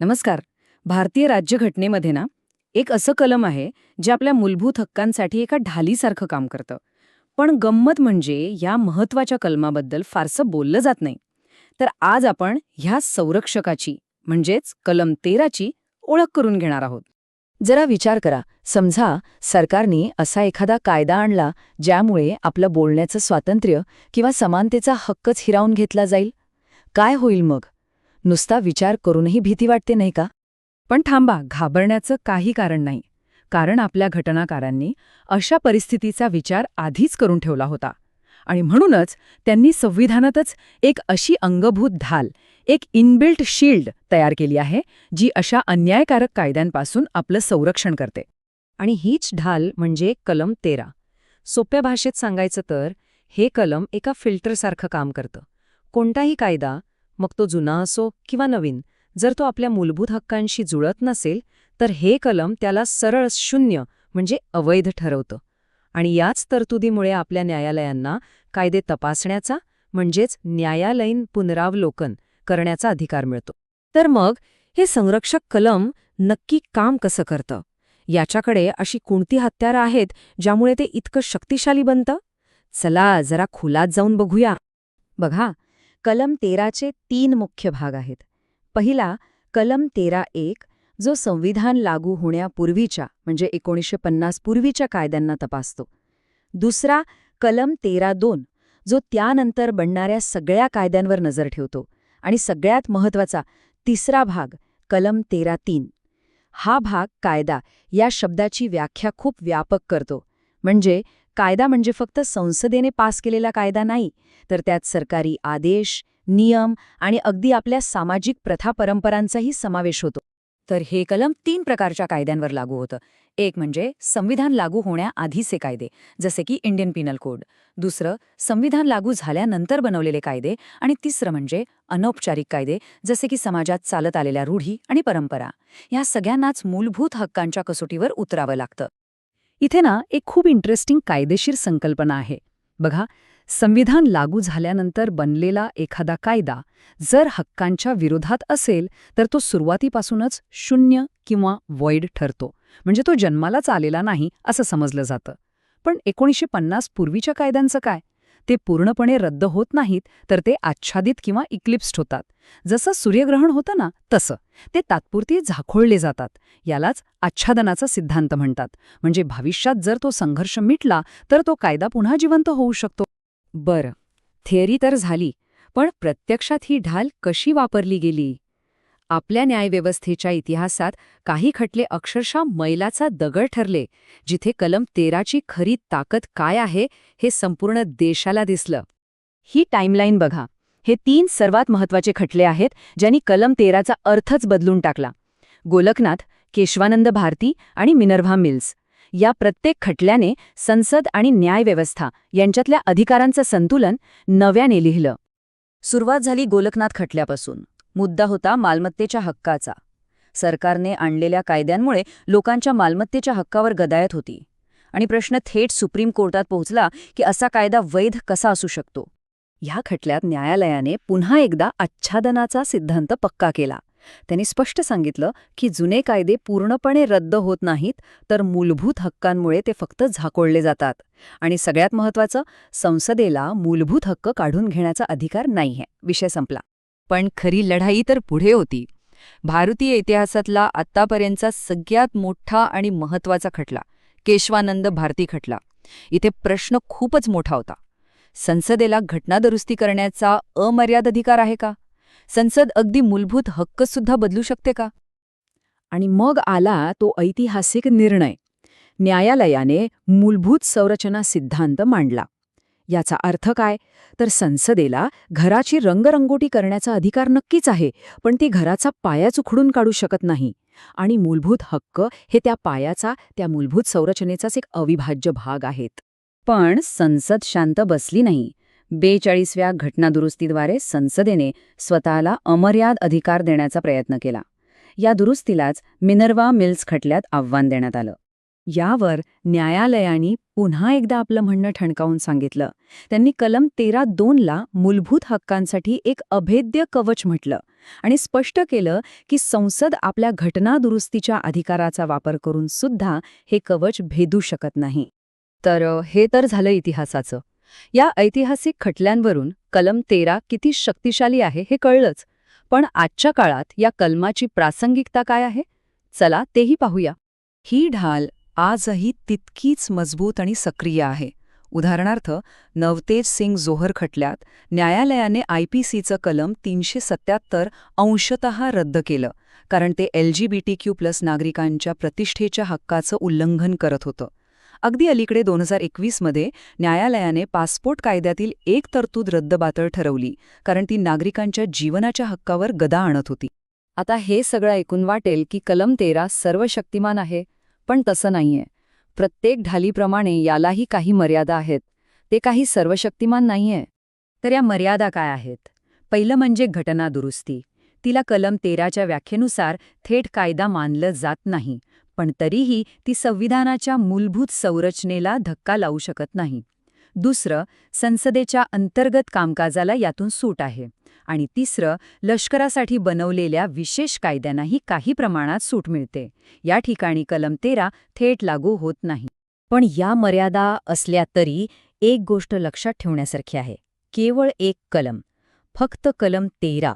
नमस्कार. भारतीय राज्यघटनेमध्ये ना एक असं कलम आहे जे आपल्या मूलभूत हक्कांसाठी एका ढालीसारखं काम करतं. पण गंमत म्हणजे या महत्त्वाच्या कलमाबद्दल फारसं बोललं जात नाही. तर आज आपण ह्या संरक्षकाची म्हणजेच कलम तेराची ओळख करून घेणार आहोत. जरा विचार करा. समजा सरकारने असा एखादा कायदा आणला ज्यामुळे आपलं बोलण्याचं स्वातंत्र्य किंवा समानतेचा हक्कच हिरावून घेतला जाईल? काय होईल मग? नुसता विचार करूनही भीती वाटते नाही का? पण थांबा घाबरण्याचं काही कारण नाही. कारण आपल्या घटनाकारांनी अशा परिस्थितीचा विचार आधीच करून ठेवला होता. आणि म्हणूनच त्यांनी संविधानातच एक अशी अंगभूत ढाल एक इनबिल्ट शील्ड तयार केली आहे जी अशा अन्यायकारक कायद्यांपासून आपलं संरक्षण करते. आणि हीच ढाल म्हणजे कलम तेरा. सोप्या भाषेत सांगायचं तर हे कलम एका फिल्टरसारखं काम करतं. कोणताही कायदा मग तो जुना असो किंवा नवीन जर तो आपल्या मूलभूत हक्कांशी जुळत नसेल तर हे कलम त्याला सरळ शून्य म्हणजे अवैध ठरवतं. आणि याच तरतुदीमुळे आपल्या न्यायालयांना कायदे तपासण्याचा म्हणजेच न्यायालयीन पुनरावलोकन करण्याचा अधिकार मिळतो. तर मग हे संरक्षक कलम नक्की काम कसं करतं? याच्याकडे अशी कोणती हत्यारं आहेत ज्यामुळे ते इतकं शक्तिशाली बनतं? चला जरा खुलात जाऊन बघूया. बघा कलम तेराचे तीन मुख्य भाग आहेत. पहिला कलम तेरा एक जो संविधान लागू होण्यापूर्वीच्या म्हणजे एकोणीसशे पन्नास पूर्वीच्या कायद्यांना तपासतो. दुसरा कलम तेरा दोन जो त्यानंतर बनणाऱ्या सगळ्या कायद्यांवर नजर ठेवतो. आणि सगळ्यात महत्त्वाचा तिसरा भाग कलम तेरा तीन. हा भाग कायदा या शब्दाची व्याख्या खूप व्यापक करतो. म्हणजे कायदा म्हणजे फक्त संसदेने पास केलेला कायदा नाही तर त्यात सरकारी आदेश नियम आणि अगदी आपल्या सामाजिक प्रथा परंपरांचाही समावेश होतो. तर हे कलम तीन प्रकारच्या कायद्यांवर लागू होतं. एक म्हणजे संविधान लागू होण्याआधीचे कायदे जसे की इंडियन पिनल कोड. दुसरं संविधान लागू झाल्यानंतर बनवलेले कायदे आणि तिसरं म्हणजे अनौपचारिक कायदे जसे की समाजात चालत आलेल्या रूढी आणि परंपरा. या सगळ्यांनाच मूलभूत हक्कांच्या कसोटीवर उतरावं लागतं. इथे ना एक खूप इंटरेस्टिंग कायदेशीर संकल्पना आहे. बघा संविधान लागू झाल्यानंतर बनलेला एखादा कायदा जर हक्कांच्या विरोधात असेल तर तो सुरुवातीपासूनच शून्य किंवा वॉइड ठरतो. म्हणजे तो जन्मालाच आलेला नाही असं समजलं जातं. पण एकोणीसशे पन्नास पूर्वीच्या कायद्यांचं काय? ते पूर्णपणे रद्द होत नाहीत तर ते आच्छादित किंवा इक्लिप्स्ड होतात. जसं सूर्यग्रहण होतं ना तसं. ते तात्पुरती झाकोळले जातात. यालाच आच्छादनाचा सिद्धांत म्हणतात. म्हणजे भविष्यात जर तो संघर्ष मिटला तर तो कायदा पुन्हा जिवंत होऊ शकतो. बरं. थिअरी तर झाली. पण प्रत्यक्षात ही ढाल कशी वापरली गेली? आपल्या न्यायव्यवस्थेच्या इतिहासात काही खटले अक्षरशः मैलाचा दगड ठरले जिथे कलम तेराची खरी ताकद काय आहे हे संपूर्ण देशाला दिसलं. ही टाईमलाईन बघा. हे तीन सर्वात महत्त्वाचे खटले आहेत ज्यांनी कलम तेराचा अर्थच बदलून टाकला. गोलकनाथ केशवानंद भारती आणि मिनर्व्हा मिल्स. या प्रत्येक खटल्याने संसद आणि न्यायव्यवस्था यांच्यातल्या अधिकारांचं संतुलन नव्याने लिहिलं. सुरुवात झाली गोलकनाथ खटल्यापासून. मुद्दा होता मालमत्तेच्या हक्काचा. सरकारने आणलेल्या कायद्यांमुळे लोकांच्या मालमत्तेच्या हक्कावर गदायत होती. आणि प्रश्न थेट सुप्रीम कोर्टात पोहोचला की असा कायदा वैध कसा असू शकतो? ह्या खटल्यात न्यायालयाने पुन्हा एकदा आच्छादनाचा सिद्धांत पक्का केला. त्यांनी स्पष्ट सांगितलं की जुने कायदे पूर्णपणे रद्द होत नाहीत तर मूलभूत हक्कांमुळे ते फक्त झाकोळले जातात. आणि सगळ्यात महत्वाचं संसदेला मूलभूत हक्क काढून घेण्याचा अधिकार नाहीये. विषय संपला. पण खरी लढाई तर पुढे होती. भारतीय इतिहासातला आत्तापर्यंतचा सगळ्यात मोठा आणि महत्त्वाचा खटला केशवानंद भारती खटला. इथे प्रश्न खूपच मोठा होता. संसदेला घटनादुरुस्ती करण्याचा अमर्याद अधिकार आहे का? संसद अगदी मूलभूत हक्कसुद्धा बदलू शकते का? आणि मग आला तो ऐतिहासिक निर्णय. न्यायालयाने मूलभूत संरचना सिद्धांत मांडला. याचा अर्थ काय? तर संसदेला घराची रंगरंगोटी करण्याचा अधिकार नक्कीच आहे पण ती घराचा पायाच उखडून काढू शकत नाही. आणि मूलभूत हक्क हे त्या पायाचा त्या मूलभूत संरचनेचाच एक अविभाज्य भाग आहेत. पण संसद शांत बसली नाही. बेचाळीसव्या घटनादुरुस्तीद्वारे संसदेने स्वतःला अमर्याद अधिकार देण्याचा प्रयत्न केला. या दुरुस्तीलाच मिनर्वा मिल्स खटल्यात आव्हान देण्यात आलं. यावर न्यायालयाने पुन्हा एकदा आपलं म्हणणं ठणकावून सांगितलं. त्यांनी कलम तेरा दोनला मूलभूत हक्कांसाठी एक अभेद्य कवच म्हटलं आणि स्पष्ट केलं की संसद आपल्या घटनादुरुस्तीच्या अधिकाराचा वापर करून सुद्धा हे कवच भेदू शकत नाही. तर हे तर झालं इतिहासाचं. या ऐतिहासिक खटल्यांवरून कलम तेरा किती शक्तिशाली आहे हे कळलंच. पण आजच्या काळात या कलमाची प्रासंगिकता काय आहे? चला तेही पाहूया. ही ढाल आजही तितकीच मजबूत आणि सक्रिय आहे. उदाहरणार्थ नवतेज सिंग जोहर खटल्यात न्यायालयाने आयपीसीचं कलम तीनशे सत्याहत्तर अंशतः रद्द केलं कारण ते एलजीबीटीक्यू प्लस नागरिकांच्या प्रतिष्ठेच्या हक्काचं उल्लंघन करत होतं. अगदी अलीकडे दोन हजार एकवीसमध्ये न्यायालयाने पासपोर्ट कायद्यातील एक तरतूद रद्दबातळ ठरवली कारण ती नागरिकांच्या जीवनाच्या हक्कावर गदा आणत होती. आता हे सगळं ऐकून वाटेल की कलम तेरा सर्वशक्तिमान आहे. पण तसं नाहीये. प्रत्येक ढालीप्रमाणे यालाही काही मर्यादा आहेत. ते काही सर्वशक्तिमान नाहीये. तर या मर्यादा काय आहेत? पहिलं म्हणजे घटना दुरुस्ती. तिला कलम तेराच्या व्याख्येनुसार थेट कायदा मानलं जात नाही पण तरीही ती संविधानाच्या मूलभूत संरचनेला धक्का लावू शकत नाही. दुसरं संसदेच्या अंतर्गत कामकाजाला यातून सूट आहे. आणि तिसरं लष्करासाठी बनवलेल्या विशेष कायद्यांनाही काही प्रमाणात सूट मिळते. या ठिकाणी कलम तेरा थेट लागू होत नाही. पण या मर्यादा असल्या तरी एक गोष्ट लक्षात ठेवण्यासारखी आहे. केवळ एक कलम. फक्त कलम तेरा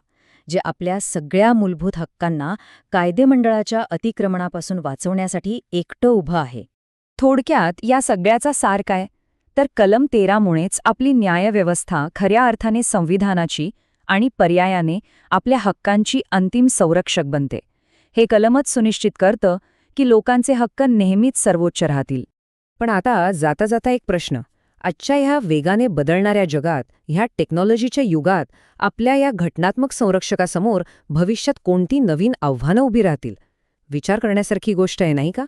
जे आपल्या सगळ्या मूलभूत हक्कांना कायदेमंडळाच्या अतिक्रमणापासून वाचवण्यासाठी एकटं उभं आहे. थोडक्यात या सगळ्याचा सार काय? तर कलम तेरामुळेच आपली न्यायव्यवस्था खऱ्या अर्थाने संविधानाची आणि पर्यायाने आपल्या हक्कांची अंतिम संरक्षक बनते. हे कलमच सुनिश्चित करतं की लोकांचे हक्क नेहमीच सर्वोच्च राहतील. पण आता जाता जाता एक प्रश्न. आजच्या ह्या वेगाने बदलणाऱ्या जगात ह्या टेक्नॉलॉजीच्या युगात आपल्या या घटनात्मक संरक्षकासमोर भविष्यात कोणती नवीन आव्हानं उभी राहतील? विचार करण्यासारखी गोष्ट आहे नाही का?